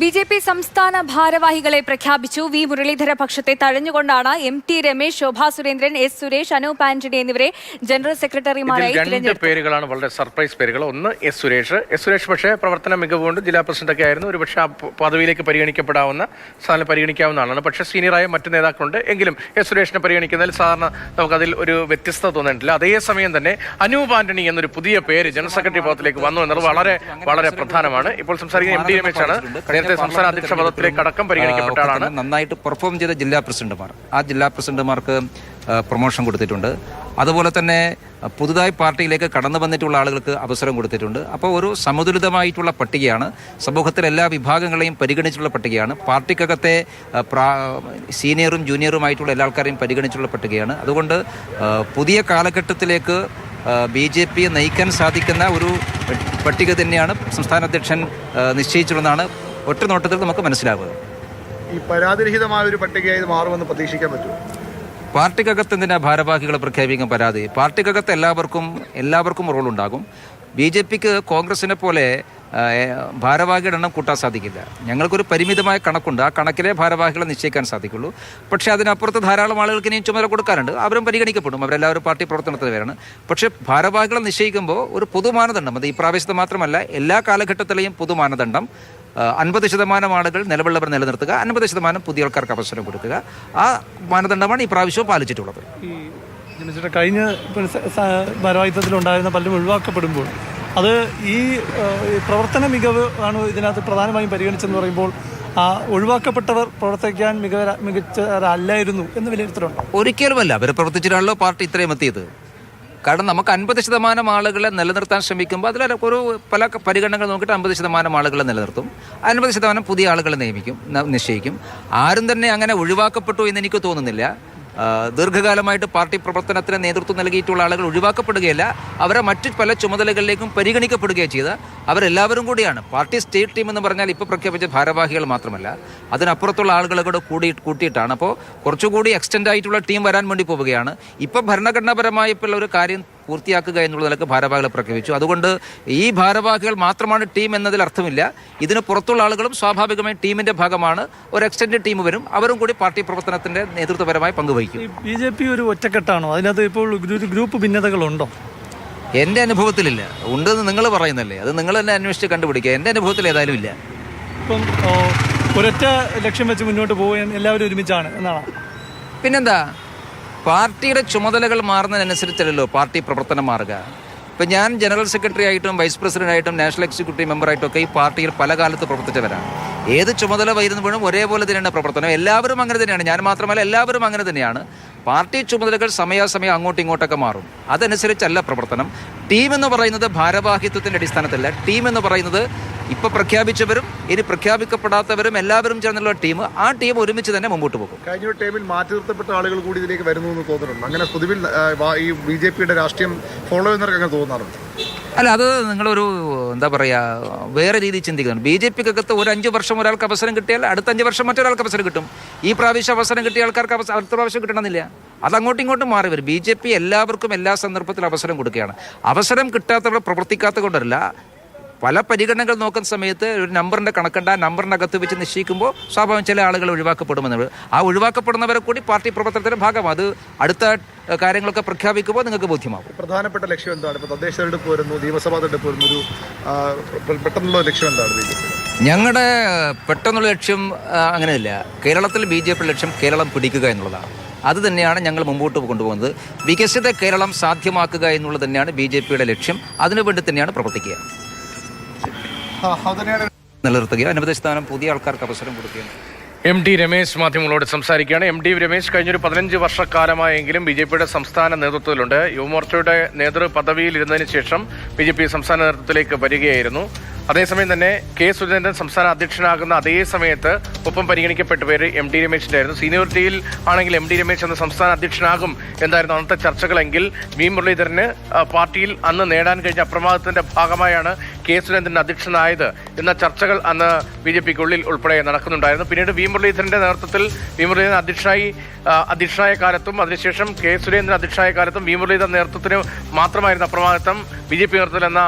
B J P സംസ്ഥാന ഭാരവാഹികളെ പ്രഖ്യാപിച്ചു. വി മുരളീധര പക്ഷത്തെ തഴഞ്ഞുകൊണ്ടാണ് M T Ramesh Shobha Surendran S Suresh Anoop Antony എന്നിവരെ ജനറൽ സെക്രട്ടറിമാരായി രണ്ട് പേരുകളാണ് വളരെ സർപ്രൈസ് പേരുകൾ. ഒന്ന് എസ് സുരേഷ്. എസ് സുരേഷ് പക്ഷേ പ്രവർത്തന മികവുകൊണ്ട് ജില്ലാ പ്രസിഡന്റൊക്കെ ആയിരുന്നു. ഒരുപക്ഷെ ആ പദവിയിലേക്ക് പരിഗണിക്കപ്പെടാവുന്ന സ്ഥാനം പരിഗണിക്കാവുന്നതാണ് പക്ഷേ സീനിയറായ മറ്റ് നേതാക്കളുണ്ട്. എങ്കിലും എസ് സുരേഷിനെ പരിഗണിക്കുന്നതിൽ സാധാരണ നമുക്കതിൽ ഒരു വ്യത്യസ്തത തോന്നിയിട്ടില്ല. അതേസമയം തന്നെ അനൂപ് ആന്റണി എന്നൊരു പുതിയ പേര് ജനറൽ സെക്രട്ടറി പദത്തിലേക്ക് വന്നു എന്നത് വളരെ വളരെ പ്രധാനമാണ്. ഇപ്പോൾ സംസാരിക്കുന്ന എം ടി രമേശാണ്. നേരത്തെ സംസ്ഥാന അധ്യക്ഷ പദത്തിലേക്ക് അടക്കം പരിഗണിക്കപ്പെട്ട ആളാണ്. നന്നായിട്ട് പെർഫോം ചെയ്ത ജില്ലാ പ്രസിഡന്റുമാർ. ആ ജില്ലാ പ്രസിഡന്റുമാർക്ക് പ്രൊമോഷൻ കൊടുത്തിട്ടുണ്ട്. അതുപോലെ തന്നെ പുതുതായി പാർട്ടിയിലേക്ക് കടന്നു വന്നിട്ടുള്ള ആളുകൾക്ക് അവസരം കൊടുത്തിട്ടുണ്ട്. അപ്പോൾ ഒരു സമതുലിതമായിട്ടുള്ള പട്ടികയാണ്. സമൂഹത്തിലെ എല്ലാ വിഭാഗങ്ങളെയും പരിഗണിച്ചുള്ള പട്ടികയാണ്. പാർട്ടിക്കകത്തെ പ്രാ- സീനിയറും ജൂനിയറുമായിട്ടുള്ള എല്ലാ ആൾക്കാരെയും പരിഗണിച്ചുള്ള പട്ടികയാണ്. അതുകൊണ്ട് പുതിയ കാലഘട്ടത്തിലേക്ക് ബി ജെ പിയെ നയിക്കാൻ സാധിക്കുന്ന ഒരു പട്ടിക തന്നെയാണ് സംസ്ഥാന അധ്യക്ഷൻ നിശ്ചയിച്ചിട്ടുള്ളതാണ്. ഒറ്റ നോട്ടത്തിൽ നമുക്ക് മനസ്സിലാവുക. ഈ പരാതിരഹിതമായ ഒരു പട്ടികയായി മാറുമെന്ന് പ്രതീക്ഷിക്കാൻ പറ്റുമോ? പാർട്ടിക്കകത്ത് എന്തിനാ ഭാരവാഹികളെ പ്രഖ്യാപിക്കാൻ പരാതി? പാർട്ടിക്കകത്ത് എല്ലാവർക്കും എല്ലാവർക്കും റോൾ ഉണ്ടാകും. ബി ജെ പിക്ക് കോൺഗ്രസിനെ പോലെ ഭാരവാഹിയുടെ ഭാരവാഹികളുടെ എണ്ണം കൂട്ടാൻ സാധിക്കില്ല. ഞങ്ങൾക്കൊരു പരിമിതമായ കണക്കുണ്ട്. ആ കണക്കിലെ ഭാരവാഹികളെ നിശ്ചയിക്കാൻ സാധിക്കുള്ളൂ. പക്ഷേ അതിനപ്പുറത്ത് ധാരാളം ആളുകൾക്ക് ഇനിയും ചുമതല കൊടുക്കാറുണ്ട്. അവരും പരിഗണിക്കപ്പെടും. അവരെല്ലാവരും പാർട്ടി പ്രവർത്തനത്തിൽ വരാണ്. പക്ഷേ ഭാരവാഹികളെ നിശ്ചയിക്കുമ്പോൾ ഒരു പൊതു മാനദണ്ഡം അത് ഈ പ്രാവശ്യത്തെ മാത്രമല്ല എല്ലാ കാലഘട്ടത്തിലെയും പൊതുമാനദണ്ഡം. അൻപത് ശതമാനം ആളുകൾ നിലവിലുള്ളവർ നിലനിർത്തുക അൻപത് ശതമാനം പുതിയ ആൾക്കാർക്ക് അവസരം കൊടുക്കുക. ആ മാനദണ്ഡമാണ് ഈ പ്രാവശ്യവും പാലിച്ചിട്ടുള്ളത്. കഴിഞ്ഞ ഭാരവാഹിത്വത്തിലുണ്ടായിരുന്ന പലരും ഒഴിവാക്കപ്പെടുമ്പോൾ അത് ഈ പ്രവർത്തന മികവ് ആണ് ഇതിനകത്ത് പ്രധാനമായും പരിഗണിച്ചെന്ന് പറയുമ്പോൾ ആ ഒഴിവാക്കപ്പെട്ടവർ പ്രവർത്തിക്കാൻ മികവ മികച്ചവരല്ലായിരുന്നു എന്ന് വിലയിരുത്തലുണ്ട്. ഒരിക്കലുമല്ല അവർ പ്രവർത്തിച്ചിട്ടാണല്ലോ പാർട്ടി ഇത്രയും എത്തിയത്. കാരണം നമുക്ക് അൻപത് ശതമാനം ആളുകളെ നിലനിർത്താൻ ശ്രമിക്കുമ്പോൾ അതിൽ ഒരു പല പരിഗണനകൾ നോക്കിയിട്ട് അമ്പത് ശതമാനം ആളുകളെ നിലനിർത്തും. അൻപത് ശതമാനം പുതിയ ആളുകളെ നിയമിക്കും നിശ്ചയിക്കും. ആരും തന്നെ അങ്ങനെ ഒഴിവാക്കപ്പെട്ടു എന്ന് എനിക്ക് തോന്നുന്നില്ല. ദീർഘകാലമായിട്ട് പാർട്ടി പ്രവർത്തനത്തിന് നേതൃത്വം നൽകിയിട്ടുള്ള ആളുകൾ ഒഴിവാക്കപ്പെടുകയല്ല. അവരെ മറ്റു പല ചുമതലകളിലേക്കും പരിഗണിക്കപ്പെടുകയും ചെയ്ത് അവരെല്ലാവരും കൂടിയാണ്. പാർട്ടി സ്റ്റേറ്റ് ടീം എന്ന് പറഞ്ഞാൽ ഇപ്പോൾ പ്രഖ്യാപിച്ച ഭാരവാഹികൾ മാത്രമല്ല അതിനപ്പുറത്തുള്ള ആളുകളെ കൂടെ കൂടി കൂട്ടിയിട്ടാണ്. അപ്പോൾ കുറച്ചുകൂടി എക്സ്റ്റെൻഡ് ആയിട്ടുള്ള ടീം വരാൻ വേണ്ടി പോവുകയാണ്. ഇപ്പോൾ ഭരണഘടനാപരമായിട്ടുള്ള ഒരു കാര്യം പൂർത്തിയാക്കുക എന്നുള്ള നിലയ്ക്ക് ഭാരവാഹികളെ പ്രഖ്യാപിച്ചു. അതുകൊണ്ട് ഈ ഭാരവാഹികൾ മാത്രമാണ് ടീം എന്നതിൽ അർത്ഥമില്ല. ഇതിന് പുറത്തുള്ള ആളുകളും സ്വാഭാവികമായും ടീമിന്റെ ഭാഗമാണ്. ഒരു എക്സ്റ്റൻഡ് ടീം വരും. അവരും കൂടി പാർട്ടി പ്രവർത്തനത്തിന്റെ നേതൃത്വപരമായി പങ്കുവഹിക്കും. ബി ജെ പി ഒരു ഒറ്റക്കെട്ടാണോ? അതിനകത്ത് ഇപ്പോൾ ഗ്രൂപ്പ് ഭിന്നതകളുണ്ടോ? എന്റെ അനുഭവത്തിലില്ല. ഉണ്ടെന്ന് നിങ്ങൾ പറയുന്നല്ലേ. അത് നിങ്ങൾ തന്നെ അന്വേഷിച്ച് കണ്ടുപിടിക്കുക. എന്റെ അനുഭവത്തിൽ ഏതായാലും ഇല്ല. ഇപ്പം ഒരൊറ്റ ലക്ഷ്യം വെച്ച് മുന്നോട്ട് പോവുകയും എല്ലാവരും ഒരുമിച്ചാണ് എന്നാണ്? പിന്നെന്താ? പാർട്ടിയുടെ ചുമതലകൾ മാറുന്നതിനനുസരിച്ചല്ലോ പാർട്ടി പ്രവർത്തനം മാറുക. ഇപ്പം ഞാൻ ജനറൽ സെക്രട്ടറി ആയിട്ടും വൈസ് പ്രസിഡന്റ് ആയിട്ടും നാഷണൽ എക്സിക്യൂട്ടീവ് മെമ്പറായിട്ടും ഒക്കെ ഈ പാർട്ടിയിൽ പല കാലത്ത് പ്രവർത്തിച്ചവരാണ്. ഏത് ചുമതല വരുമ്പോഴും ഒരേപോലെ തന്നെയാണ് പ്രവർത്തനം. എല്ലാവരും അങ്ങനെ തന്നെയാണ്. ഞാൻ മാത്രമല്ല എല്ലാവരും അങ്ങനെ തന്നെയാണ്. പാർട്ടി ചുമതലകൾ സമയാസമയം അങ്ങോട്ടും ഇങ്ങോട്ടൊക്കെ മാറും. അതനുസരിച്ചല്ല പ്രവർത്തനം. ടീം എന്ന് പറയുന്നത് ഭാരവാഹിത്വത്തിന്റെ അടിസ്ഥാനത്തിലല്ല. ടീം എന്ന് പറയുന്നത് ഇപ്പൊ പ്രഖ്യാപിച്ചവരും ഇനി പ്രഖ്യാപിക്കപ്പെടാത്തവരും എല്ലാവരും ചേർന്നുള്ള ടീം ആ ടീം ഒരുമിച്ച് തന്നെ മുമ്പോട്ട് പോകും. കഴിഞ്ഞ ടൈമിൽ മാറ്റി നിർത്തപ്പെട്ട ആളുകൾ കൂടി ഇതിലേക്ക് വരുന്നു എന്ന് തോന്നുന്നുണ്ട്. അങ്ങനെ പൊതുവിൽ ഈ ബി ജെ പിയുടെ രാഷ്ട്രീയം ഫോളോ ചെയ്യുന്നവർക്ക് അങ്ങനെ തോന്നാറുണ്ട്? അല്ല അത് നിങ്ങളൊരു എന്താ പറയുക വേറെ രീതിയിൽ ചിന്തിക്കുന്നുണ്ട് ബി ജെ പിക്കകത്ത് ഒരു അഞ്ച് വർഷം ഒരാൾക്ക് അവസരം കിട്ടിയാൽ അടുത്ത അഞ്ച് വർഷം മറ്റൊരാൾക്ക് അവസരം കിട്ടും. ഈ പ്രാവശ്യം അവസരം കിട്ടിയ ആൾക്കാർക്ക് അവസരം അടുത്ത പ്രാവശ്യം കിട്ടണമെന്നില്ല. അത് അങ്ങോട്ടും ഇങ്ങോട്ടും മാറി വരും. ബി ജെ പി എല്ലാവർക്കും എല്ലാ സന്ദർഭത്തിലും അവസരം കൊടുക്കുകയാണ്. അവസരം കിട്ടാത്തവർ പ്രവർത്തിക്കാത്ത കൊണ്ടല്ല പല പരിഗണനകൾ നോക്കുന്ന സമയത്ത് ഒരു നമ്പറിന്റെ കണക്കുണ്ട് ആ നമ്പറിനകത്ത് വെച്ച് നിശ്ചയിക്കുമ്പോൾ സ്വാഭാവികം ചില ആളുകൾ ഒഴിവാക്കപ്പെടുമെന്ന്. ആ ഒഴിവാക്കപ്പെടുന്നവരെ കൂടി പാർട്ടി പ്രവർത്തനത്തിന്റെ ഭാഗം അത് അടുത്ത കാര്യങ്ങളൊക്കെ പ്രഖ്യാപിക്കുമ്പോൾ നിങ്ങൾക്ക് ബോധ്യമാകും പ്രധാനപ്പെട്ട ലക്ഷ്യം എന്താണ്? ഇപ്പോൾ തദ്ദേശ തെരഞ്ഞെടുപ്പ് വരുന്നു നിയമസഭാ തെരഞ്ഞെടുപ്പ് വരുന്നു ഒരു പെട്ടെന്നുള്ള ലക്ഷ്യം എന്താണ് ഞങ്ങളുടെ പെട്ടെന്നുള്ള ലക്ഷ്യം അങ്ങനെയല്ല. കേരളത്തിൽ ബി ജെ പി ലക്ഷ്യം കേരളം പിടിക്കുക എന്നുള്ളതാണ്. അത് തന്നെയാണ് ഞങ്ങൾ മുമ്പോട്ട് കൊണ്ടുപോകുന്നത്. വികസിത കേരളം സാധ്യമാക്കുക എന്നുള്ളത് തന്നെയാണ് ബി ജെ പിയുടെ ലക്ഷ്യം. അതിനുവേണ്ടി തന്നെയാണ് പ്രവർത്തിക്കുക. അതിനെയാണ് നിലനിർത്തുക അൻപത് ശതമാനം പുതിയ ആൾക്കാർക്ക് അവസരം കൊടുക്കുകയും എം ടി രമേശ് മാധ്യമങ്ങളോട് സംസാരിക്കുകയാണ്. എം ടി രമേശ് കഴിഞ്ഞൊരു പതിനഞ്ച് വർഷക്കാലമായെങ്കിലും ബി ജെ പിയുടെ സംസ്ഥാന നേതൃത്വത്തിലുണ്ട്. യുവമോർച്ചയുടെ നേതൃ പദവിയിൽ ഇരുന്നതിന് ശേഷം ബി ജെ പി സംസ്ഥാന നേതൃത്വത്തിലേക്ക് വരികയായിരുന്നു. അതേസമയം തന്നെ കെ സുരേന്ദ്രൻ സംസ്ഥാന അധ്യക്ഷനാകുന്ന അതേ സമയത്ത് ഒപ്പം പരിഗണിക്കപ്പെട്ട പേര് എം ഡി രമേശിന്റെ ആയിരുന്നു സീനിയോറിറ്റിയിൽ ആണെങ്കിൽ എം ഡി രമേശ് എന്ന സംസ്ഥാന അധ്യക്ഷനാകും എന്തായിരുന്നു അന്നത്തെ ചർച്ചകളെങ്കിൽ വി മുരളീധരന് പാർട്ടിയിൽ അന്ന് നേടാൻ കഴിഞ്ഞ അപ്രമാദത്തിന്റെ ഭാഗമായാണ് കെ സുരേന്ദ്രൻ അധ്യക്ഷനായത് എന്ന ചർച്ചകൾ അന്ന് ബി ജെ പിക്കുള്ളിൽ ഉൾപ്പെടെ നടക്കുന്നുണ്ടായിരുന്നു. പിന്നീട് വി മുരളീധരന്റെ നേതൃത്വത്തിൽ വി മുരളീധരൻ അധ്യക്ഷനായി അധ്യക്ഷനായ കാലത്തും അതിനുശേഷം കെ സുരേന്ദ്രൻ അധ്യക്ഷനായ കാലത്തും വി മുരളീധരൻ നേതൃത്വത്തിന് മാത്രമായിരുന്നു അപ്രമാദിത്വം ബി ജെ പി നേതൃത്വത്തിൽ എന്ന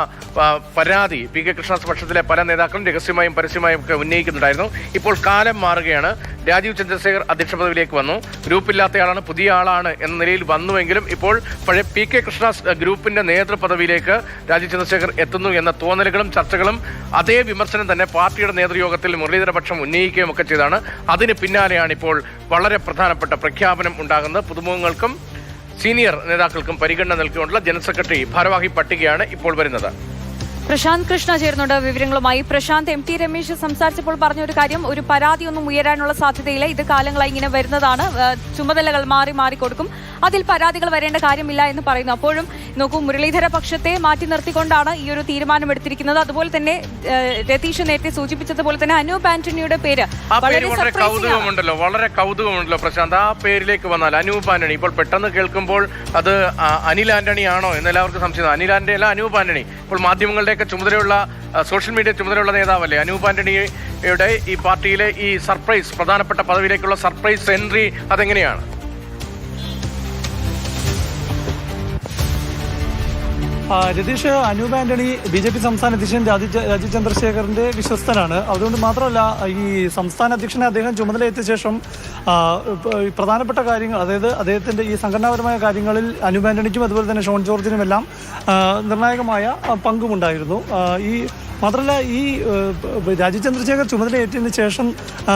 പരാതി പി കെ കൃഷ്ണദാസ് പക്ഷത്തിലെ പല നേതാക്കളും രഹസ്യമായും പരസ്യമായും ഒക്കെ ഉന്നയിക്കുന്നുണ്ടായിരുന്നു. ഇപ്പോൾ കാലം മാറുകയാണ്. രാജീവ് ചന്ദ്രശേഖർ അധ്യക്ഷ പദവിയിലേക്ക് വന്നു. ഗ്രൂപ്പില്ലാത്തയാളാണ് പുതിയ ആളാണ് എന്ന നിലയിൽ വന്നുവെങ്കിലും ഇപ്പോൾ പഴയ പി കെ കൃഷ്ണദാസ് ഗ്രൂപ്പിന്റെ നേതൃപദവിയിലേക്ക് രാജീവ് ചന്ദ്രശേഖർ എത്തുന്നു എന്ന തോന്നലുകളും ചർച്ചകളും അതേ വിമർശനം തന്നെ പാർട്ടിയുടെ നേതൃയോഗത്തിൽ മുരളീധരപക്ഷം ഉന്നയിക്കുകയും ഒക്കെ ചെയ്താണ്. അതിന് പിന്നാലെയാണ് ഇപ്പോൾ വളരെ പ്രധാനപ്പെട്ട പ്രഖ്യാപനം ഉണ്ടാകുന്നത്. പുതുമുഖങ്ങൾക്കും സീനിയർ നേതാക്കൾക്കും പരിഗണന നൽകിക്കൊണ്ടുള്ള ജനറൽ സെക്രട്ടറി ഭാരവാഹി പട്ടികയാണ് ഇപ്പോൾ വരുന്നത്. പ്രശാന്ത് കൃഷ്ണ ചേരുന്നുണ്ട് വിവരങ്ങളുമായി. പ്രശാന്ത് എം ടി രമേശ് സംസാരിച്ചപ്പോൾ പറഞ്ഞ ഒരു കാര്യം ഒരു പരാതി ഒന്നും ഉയരാനുള്ള സാധ്യതയില്ല. ഇത് കാലങ്ങളായി ഇങ്ങനെ വരുന്നതാണ്. ചുമതലകൾ മാറി മാറി കൊടുക്കും. അതിൽ പരാതികൾ വരേണ്ട കാര്യമില്ല എന്ന് പറയുന്നു. അപ്പോഴും നോക്കൂ മുരളീധര പക്ഷത്തെ മാറ്റി നിർത്തിക്കൊണ്ടാണ് ഈ ഒരു തീരുമാനം എടുത്തിരിക്കുന്നത് അതുപോലെ തന്നെ രതീഷ് നേരത്തെ സൂചിപ്പിച്ചതുപോലെ തന്നെ അനൂപ് ആന്റണിയുടെ പേര് വളരെ. കൗതുകമുണ്ടല്ലോ വളരെ കൗതുകമുണ്ടല്ലോ പ്രശാന്ത്. ആ പേരിലേക്ക് വന്നാൽ അനൂപ് ആന്റണി. ഇപ്പോൾ പെട്ടെന്ന് കേൾക്കുമ്പോൾ അത് അനിൽ ആന്റണി ആണോ എന്ന് എല്ലാവർക്കും സംശയം അനിൽ ആന്റണി അല്ല അനൂപ് ആന്റണി. ഇപ്പോൾ മാധ്യമങ്ങളുടെയൊക്കെ ചുമതലയുള്ള സോഷ്യൽ മീഡിയ ചുമതലയുള്ള നേതാവല്ലേ? അനൂപ് ആന്റണിയുടെ ഈ പാർട്ടിയിലെ ഈ സർപ്രൈസ് പ്രധാനപ്പെട്ട പദവിയിലേക്കുള്ള സർപ്രൈസ് എൻട്രി അതെങ്ങനെയാണ്? Ratheesh Anoop Antony B J P സംസ്ഥാന അധ്യക്ഷൻ രാജീവ് ചന്ദ്രശേഖറിന്റെ വിശ്വസ്തനാണ്. അതുകൊണ്ട് മാത്രമല്ല ഈ സംസ്ഥാന അധ്യക്ഷനെ അദ്ദേഹം ചുമതലയേറ്റ ശേഷം പ്രധാനപ്പെട്ട കാര്യങ്ങൾ അതായത് അദ്ദേഹത്തിന്റെ ഈ സംഘടനാപരമായ കാര്യങ്ങളിൽ അനൂപ് ആന്റണിക്കും അതുപോലെ തന്നെ ഷോൺ ജോർജിനും എല്ലാം നിർണായകമായ പങ്കുമുണ്ടായിരുന്നു. ഈ മാത്രമല്ല ഈ രാജീവ് ചന്ദ്രശേഖർ ചുമതലയേറ്റതിന് ശേഷം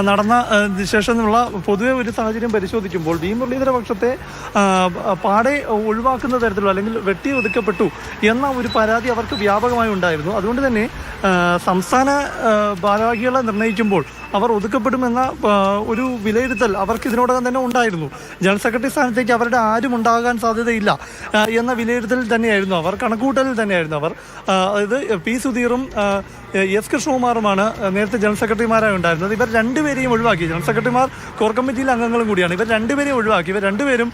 നടന്ന ശേഷമുള്ള പൊതുവെ ഒരു സാഹചര്യം പരിശോധിക്കുമ്പോൾ വി മുരളീധര പക്ഷത്തെ പാടെ ഒഴിവാക്കുന്ന തരത്തിലുള്ള അല്ലെങ്കിൽ വെട്ടി ഒതുക്കപ്പെട്ടു എന്ന ഒരു പരാതി അവർക്ക് വ്യാപകമായി ഉണ്ടായിരുന്നു. അതുകൊണ്ട് തന്നെ സംസ്ഥാന ഭാരവാഹികളെ നിർണയിക്കുമ്പോൾ അവർ ഒതുക്കപ്പെടുമെന്ന ഒരു വിലയിരുത്തൽ അവർക്ക് ഇതിനോടകം തന്നെ ഉണ്ടായിരുന്നു. ജനറൽ സെക്രട്ടറി സ്ഥാനത്തേക്ക് അവരുടെ ആരും ഉണ്ടാകാൻ സാധ്യതയില്ല എന്ന വിലയിരുത്തൽ തന്നെയായിരുന്നു അവർ കണക്കൂട്ടലിൽ തന്നെയായിരുന്നു അവർ. അതായത് പി സുധീറും എസ് കൃഷ്ണകുമാറുമാണ് നേരത്തെ ജനറൽ സെക്രട്ടറിമാരായി ഉണ്ടായിരുന്നത്. ഇവർ രണ്ടുപേരെയും ഒഴിവാക്കി. ജനറൽ സെക്രട്ടറിമാർ കോർ കമ്മിറ്റിയിലെ അംഗങ്ങളും കൂടിയാണ്. ഇവർ രണ്ടുപേരെയും ഒഴിവാക്കി. ഇവർ രണ്ടുപേരും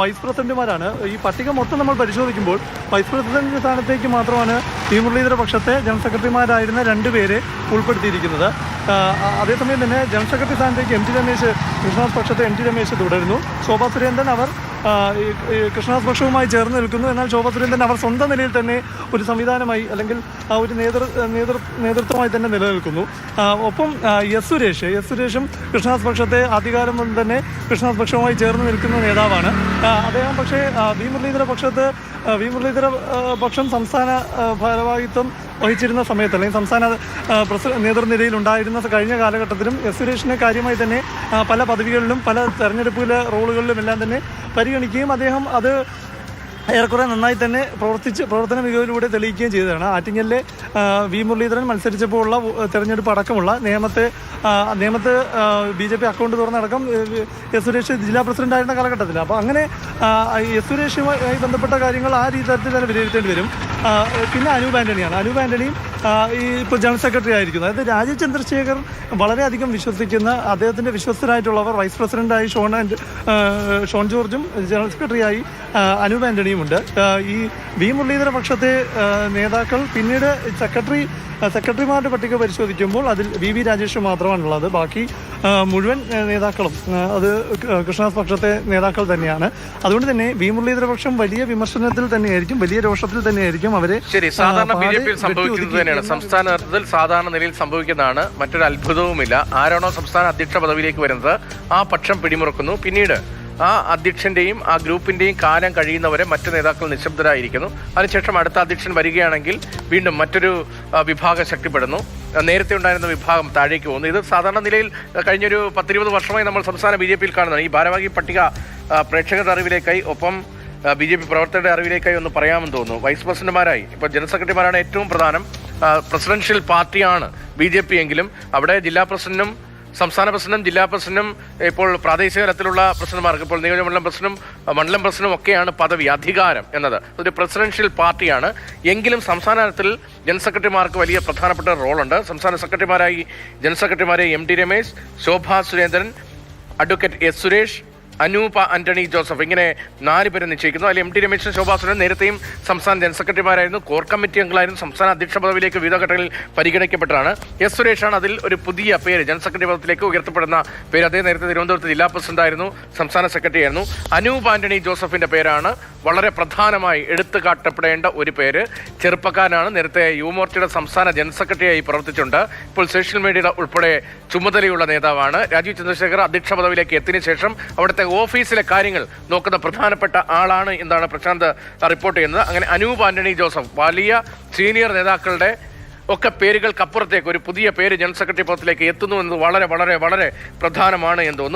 വൈസ് പ്രസിഡന്റുമാരാണ്. ഈ പട്ടിക മൊത്തം നമ്മൾ പരിശോധിക്കുമ്പോൾ വൈസ് പ്രസിഡന്റ് സ്ഥാനത്തേക്ക് മാത്രമാണ് പി മുരളീധര പക്ഷത്തെ ജനറൽ സെക്രട്ടറിമാരായിരുന്ന രണ്ടുപേരെ ഉൾപ്പെടുത്തിയിരിക്കുന്നത്. അതേസമയം തന്നെ ജനറൽ സെക്രട്ടറി സ്ഥാനത്തേക്ക് എം ടി രമേശ് കൃഷ്ണദാസ് പക്ഷത്തെ എം ടി രമേശ് തുടരുന്നു. ശോഭാ സുരേന്ദ്രൻ അവർ ഈ കൃഷ്ണദാസ് പക്ഷവുമായി ചേർന്ന് നിൽക്കുന്നു. എന്നാൽ ശോഭാ സുരേന്ദ്രൻ അവർ സ്വന്തം നിലയിൽ തന്നെ ഒരു സംവിധാനമായി അല്ലെങ്കിൽ ആ ഒരു നേതൃ നേതൃ നേതൃത്വമായി തന്നെ നിലനിൽക്കുന്നു. ഒപ്പം എസ് സുരേഷ്. എസ് സുരേഷും കൃഷ്ണദാസ് പക്ഷത്തെ അധികാരം തന്നെ കൃഷ്ണദാസ് പക്ഷവുമായി ചേർന്ന് നിൽക്കുന്ന നേതാവാണ്. അദ്ദേഹം പക്ഷേ വി. മുരളീധര പക്ഷത്ത് വി. മുരളീധര പക്ഷം സംസ്ഥാന ഭാരവാഹിത്വം വഹിച്ചിരുന്ന സമയത്ത് അല്ലെങ്കിൽ സംസ്ഥാന നേതൃനിരയിൽ ഉണ്ടായിരുന്ന കഴിഞ്ഞ കാലഘട്ടത്തിലും എസ് സുരേഷിനെ കാര്യമായി തന്നെ പല പദവികളിലും പല തെരഞ്ഞെടുപ്പിലെ റോളുകളിലും എല്ലാം തന്നെ പരിഗണിക്കുകയും അദ്ദേഹം അത് ഏറെക്കുറെ നന്നായി തന്നെ പ്രവർത്തിച്ച് പ്രവർത്തന മികവിലൂടെ തെളിയിക്കുകയും ചെയ്തതാണ്. ആറ്റിങ്ങലിലെ വി മുരളീധരൻ മത്സരിച്ചപ്പോൾ ഉള്ള തെരഞ്ഞെടുപ്പ് അടക്കമുള്ള നിയമത്തെ നിയമത്ത് ബി ജെ പി അക്കൗണ്ട് തുറന്നടക്കം എസ് സുരേഷ് ജില്ലാ പ്രസിഡന്റ് ആയിരുന്ന കാലഘട്ടത്തിൽ. അപ്പോൾ അങ്ങനെ എസ് സുരേഷുമായി ബന്ധപ്പെട്ട കാര്യങ്ങൾ ആ രീതി തരത്തിൽ തന്നെ വിലയിരുത്തേണ്ടി വരും. പിന്നെ അനൂപ് ആന്റണിയാണ്. അനൂപ് ആന്റണിയും ആ, ഈ ഇപ്പോൾ ജനറൽ സെക്രട്ടറി ആയിരിക്കുന്നത് അതായത് രാജീവ് ചന്ദ്രശേഖർ വളരെയധികം വിശ്വസിക്കുന്ന അദ്ദേഹത്തിന്റെ വിശ്വസ്തരായിട്ടുള്ളവർ വൈസ് പ്രസിഡന്റായി ഷോൺ ആൻഡ് ഷോൺ ജോർജും ജനറൽ സെക്രട്ടറിയായി അനൂപ് ആന്റണിയുമുണ്ട് ആ, ഈ വി മുരളീധര പക്ഷത്തെ നേതാക്കൾ പിന്നീട് സെക്രട്ടറി സെക്രട്ടറിമാരുടെ പട്ടിക പരിശോധിക്കുമ്പോൾ അതിൽ വി വി രാജേഷ് മാത്രമാണുള്ളത്. ബാക്കി മുഴുവൻ നേതാക്കളും അത് കൃഷ്ണദാസ് പക്ഷത്തെ നേതാക്കൾ തന്നെയാണ്. അതുകൊണ്ട് തന്നെ വി മുരളീധര പക്ഷം വലിയ വിമർശനത്തിൽ തന്നെയായിരിക്കും വലിയ രോഷത്തിൽ തന്നെയായിരിക്കും അവരെ ശരി സാധാരണ ബി ജെ പിയിൽ സംഭവിക്കുന്നത് തന്നെയാണ്. സംസ്ഥാന തലത്തിൽ സാധാരണ നിലയിൽ സംഭവിക്കുന്നതാണ്. മറ്റൊരു അത്ഭുതവുമില്ല. ആരാണോ സംസ്ഥാന അധ്യക്ഷ പദവിയിലേക്ക് വരുന്നത് ആ പക്ഷം പിടിമുറുക്കുന്നു. പിന്നീട് ആ അധ്യക്ഷന്റെയും ആ ഗ്രൂപ്പിന്റെയും കാലം കഴിയുന്നവരെ മറ്റ് നേതാക്കൾ നിശബ്ദരായിരിക്കുന്നു. അതിനുശേഷം അടുത്ത അധ്യക്ഷൻ വരികയാണെങ്കിൽ വീണ്ടും മറ്റൊരു വിഭാഗം ശക്തിപ്പെടുന്നു. നേരത്തെ ഉണ്ടായിരുന്ന വിഭാഗം താഴേക്ക് പോകുന്നു. ഇത് സാധാരണ നിലയിൽ കഴിഞ്ഞൊരു പത്തിരുപത് വർഷമായി നമ്മൾ സംസ്ഥാന ബി ജെ പിയിൽ കാണുന്നതാണ്. ഈ ഭാരവാഹി പട്ടിക പ്രേക്ഷകരുടെ അറിവിലേക്കായി ഒപ്പം ബി ജെ പി പ്രവർത്തകരുടെ അറിവിലേക്കായി ഒന്ന് പറയാമെന്ന് തോന്നുന്നു. വൈസ് പ്രസിഡന്റുമാരായി. ഇപ്പോൾ ജനറൽ സെക്രട്ടറിമാരാണ് ഏറ്റവും പ്രധാനം. പ്രസിഡൻഷ്യൽ പാർട്ടിയാണ് ബി ജെ പി എങ്കിലും. അവിടെ ജില്ലാ പ്രസിഡന്റും സംസ്ഥാന പ്രസിഡന്റും ജില്ലാ പ്രസിഡന്റും ഇപ്പോൾ പ്രാദേശിക തലത്തിലുള്ള പ്രസിഡന്റുമാർക്ക് ഇപ്പോൾ നിയോജകമണ്ഡലം പ്രസിഡന്റും മണ്ഡലം പ്രസിഡന്റും ഒക്കെയാണ് പദവി അധികാരം എന്നത്. ഒരു പ്രസിഡൻഷ്യൽ പാർട്ടിയാണ്. എങ്കിലും സംസ്ഥാന തലത്തിൽ ജനറൽ സെക്രട്ടറിമാർക്ക് വലിയ പ്രധാനപ്പെട്ട റോളുണ്ട്. സംസ്ഥാന സെക്രട്ടറിമാരായി general സെക്രട്ടറിമാരെ M T Ramesh Shobha Surendran advocate S Suresh Anoop Antony Joseph. ഇങ്ങനെ നാല് പേരെ നിശ്ചയിക്കുന്നു. അതിൽ എം ടി രമേശൻ ശോഭാസുരൻ നേരത്തെയും സംസ്ഥാന ജനറൽ സെക്രട്ടറിമാരായിരുന്നു കോർ കമ്മിറ്റി അംഗങ്ങളായിരുന്നു സംസ്ഥാന അധ്യക്ഷ പദവിയിലേക്ക് വിവിധ ഘട്ടങ്ങളിൽ പരിഗണിക്കപ്പെട്ടതാണ്. എസ് സുരേഷാണ് അതിൽ ഒരു പുതിയ പേര് ജനറൽ സെക്രട്ടറി പദത്തിലേക്ക് ഉയർത്തപ്പെടുന്ന പേര്. അദ്ദേഹം നേരത്തെ തിരുവനന്തപുരത്ത് ജില്ലാ പ്രസിഡന്റ് ആയിരുന്നു സംസ്ഥാന സെക്രട്ടറി ആയിരുന്നു. അനൂപ് ആന്റണി ജോസഫിന്റെ പേരാണ് വളരെ പ്രധാനമായി എടുത്തു കാട്ടപ്പെടേണ്ട ഒരു പേര്. ചെറുപ്പക്കാരനാണ്. നേരത്തെ യുവമോർച്ചയുടെ സംസ്ഥാന ജനറൽ സെക്രട്ടറിയായി പ്രവർത്തിച്ചിട്ടുണ്ട്. ഇപ്പോൾ സോഷ്യൽ മീഡിയയുടെ ഉൾപ്പെടെ ചുമതലയുള്ള നേതാവാണ്. രാജീവ് ചന്ദ്രശേഖർ അധ്യക്ഷ പദവിയിലേക്ക് എത്തിയതിനു ശേഷം അവിടുത്തെ ഓഫീസിലെ കാര്യങ്ങൾ നോക്കുന്ന പ്രധാനപ്പെട്ട ആളാണ് എന്നാണ് പ്രശാന്ത് റിപ്പോർട്ട് ചെയ്യുന്നത്. അങ്ങനെ അനൂപ് ആന്റണി ജോസഫ് വലിയ സീനിയർ നേതാക്കളുടെ ഒക്കെ പേരുകൾക്കപ്പുറത്തേക്ക് ഒരു പുതിയ പേര് ജനറൽ സെക്രട്ടറി പദത്തിലേക്ക് എത്തുന്നു എന്നത് വളരെ വളരെ വളരെ പ്രധാനമാണ് എന്ന് തോന്നുന്നു.